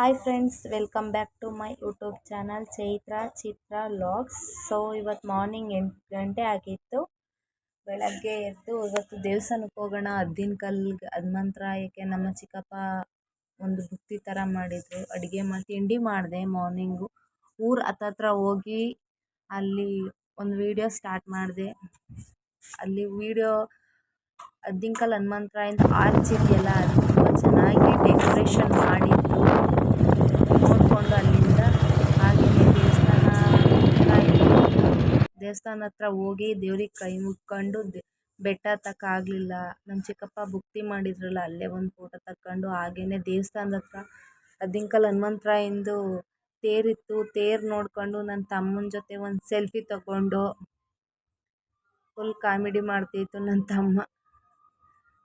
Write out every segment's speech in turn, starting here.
Hi friends welcome back to my YouTube channel Chaitra Chitra logs so ಇವತ್ತು morning ಎಂಟು ಗಂಟೆ ಆಗಿತ್ತು. ಬೆಳಗ್ಗೆ ಎದ್ದು ಇವತ್ತು ದೇವಸ್ಥಾನಕ್ಕೆ ಹೋಗೋಣ. ಹದ್ದಿನ ಕಲ್ಗೆ ಏಕೆ ನಮ್ಮ ಚಿಕ್ಕಪ್ಪ ಒಂದು ಬುತ್ತಿ ಥರ ಮಾಡಿದರು. ಅಡುಗೆ ಮಾಡಿ ತಿಂಡಿ ಮಾಡಿದೆ ಮಾರ್ನಿಂಗು ಊರು ಹತ್ತತ್ರ ಹೋಗಿ ಅಲ್ಲಿ ಒಂದು ವೀಡಿಯೋ ಸ್ಟಾರ್ಟ್ ಮಾಡಿದೆ. ಅಲ್ಲಿ ವೀಡಿಯೋ ಹದ್ದಿನಕಲ್ಲು ಹನುಮಂತರಾಯಂದು ಆರ್ಚ್ ಇದೆಯಲ್ಲ ಅದು ತುಂಬ ಚೆನ್ನಾಗಿ ಡೆಕೋರೇಷನ್ ದೇವಸ್ಥಾನ ಹತ್ರ ಹೋಗಿ ದೇವ್ರಿಗೆ ಕೈ ಮುಕ್ಕೊಂಡು ದೆ, ಬೆಟ್ಟ ಹತ್ತಕ್ಕಾಗಲಿಲ್ಲ ನಮ್ಮ ಚಿಕ್ಕಪ್ಪ ಭಕ್ತಿ ಮಾಡಿದ್ರಲ್ಲ, ಅಲ್ಲೇ ಒಂದು ಫೋಟೋ ತಕ್ಕೊಂಡು ಹಾಗೇ ದೇವಸ್ಥಾನದ ಹತ್ರ ಹದ್ದಿನಕಲ್ಲು ಹನುಮಂತರಾಯಂದು ತೇರಿತ್ತು. ತೇರು ನೋಡಿಕೊಂಡು ನನ್ನ ತಮ್ಮನ ಜೊತೆ ಒಂದು ಸೆಲ್ಫಿ ತಗೊಂಡು ಫುಲ್ ಕಾಮಿಡಿ ಮಾಡ್ತಿತ್ತು ನನ್ನ ತಮ್ಮ.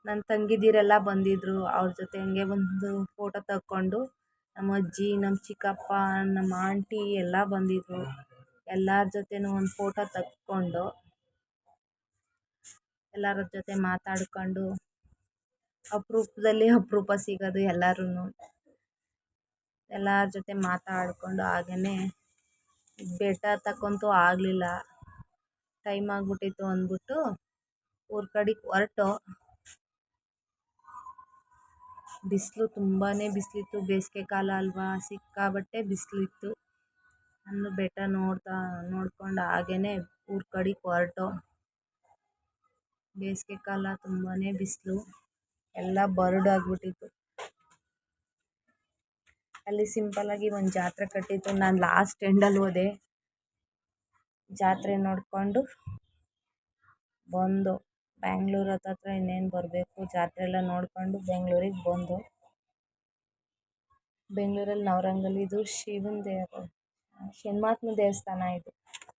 ನನ್ನ ತಂಗಿದಿರೆಲ್ಲ ಬಂದಿದ್ದರು ಅವ್ರ ಜೊತೆ ಹಂಗೆ ಒಂದು ಫೋಟೋ ತಕ್ಕೊಂಡು ನಮ್ಮ ಅಜ್ಜಿ, ನಮ್ಮ ಚಿಕ್ಕಪ್ಪ, ನಮ್ಮ ಆಂಟಿ ಎಲ್ಲ ಬಂದಿದ್ದರು ಎಲ್ಲರ ಜೊತೆನೂ ಒಂದು ಫೋಟೋ ತಕ್ಕೊಂಡು ಎಲ್ಲರ ಜೊತೆ ಮಾತಾಡ್ಕೊಂಡು, ಅಪರೂಪದಲ್ಲಿ ಅಪರೂಪ ಸಿಗೋದು ಎಲ್ಲರೂ ಎಲ್ಲರ ಜೊತೆ ಮಾತಾಡಿಕೊಂಡು ಹಾಗೆಯೇ ಬೆಟ್ಟ ಹತ್ತಕ್ಕಂತೂ ಆಗಲಿಲ್ಲ. ಟೈಮ್ ಆಗಿಬಿಟ್ಟಿತ್ತು ಅಂದ್ಬಿಟ್ಟು ಊರ ಕಡೆಗೆ ಹೊರಟು. ಬಿಸಿಲು ತುಂಬಾ ಬಿಸಿಲಿತ್ತು. ಬೇಸಿಗೆ ಕಾಲ ಅಲ್ವಾ? ಸಿಕ್ಕಾಪಟ್ಟೆ ಬಿಸಿಲಿತ್ತು. ನಾನು ಬೆಟ್ಟ ನೋಡ್ತಾ, ನೋಡ್ಕೊಂಡು ಹಾಗೆಯೇ ಊರ ಕಡೆಗೆ ಹೊರ್ಟು. ಬೇಸಿಗೆ ಕಾಲ ತುಂಬಾ ಬಿಸಿಲು. ಎಲ್ಲ ಬರಡಾಗ್ಬಿಟ್ಟಿತ್ತು ಅಲ್ಲಿ ಸಿಂಪಲ್ಲಾಗಿ ಒಂದು ಜಾತ್ರೆ ಕಟ್ಟಿತ್ತು. ನಾನು ಲಾಸ್ಟ್ ಎಂಡಲ್ಲಿ ಹೋದೆ. ಜಾತ್ರೆ ನೋಡಿಕೊಂಡು ಬಂದು ಬ್ಯಾಂಗ್ಳೂರು ಹತ್ತತ್ರ ಇನ್ನೇನು ಬರಬೇಕು ಜಾತ್ರೆ ಎಲ್ಲ ನೋಡಿಕೊಂಡು ಬೆಂಗ್ಳೂರಿಗೆ ಬಂದು. ಬೆಂಗಳೂರಲ್ಲಿ ನವರಂಗಲಿದು ಶಿವನ ದೇವ ಶನಿಮಹಾತ್ಮ ದೇವಸ್ಥಾನ ಇದು.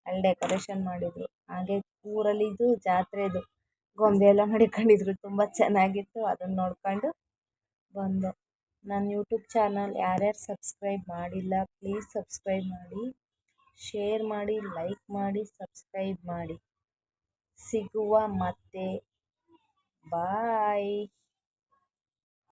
ಅಲ್ಲಿ ಡೆಕೋರೇಷನ್ ಮಾಡಿದರು. ಹಾಗೆ ಊರಲ್ಲಿ ಇದು ಜಾತ್ರೆದು ಗೊಂಬೆ ಎಲ್ಲ ಮಡಿಕೊಂಡಿದ್ರು. ತುಂಬ ಚೆನ್ನಾಗಿತ್ತು. ಅದನ್ನು ನೋಡ್ಕೊಂಡು ಬಂದೆ. ನನ್ನ ಯೂಟ್ಯೂಬ್ ಚಾನಲ್ ಯಾರ್ಯಾರು ಸಬ್ಸ್ಕ್ರೈಬ್ ಮಾಡಿಲ್ಲ ಪ್ಲೀಸ್ ಸಬ್ಸ್ಕ್ರೈಬ್ ಮಾಡಿ. ಶೇರ್ ಮಾಡಿ ಲೈಕ್ ಮಾಡಿ ಸಬ್ಸ್ಕ್ರೈಬ್ ಮಾಡಿ. ಸಿಗುವ ಮತ್ತೆ. ಬಾಯ್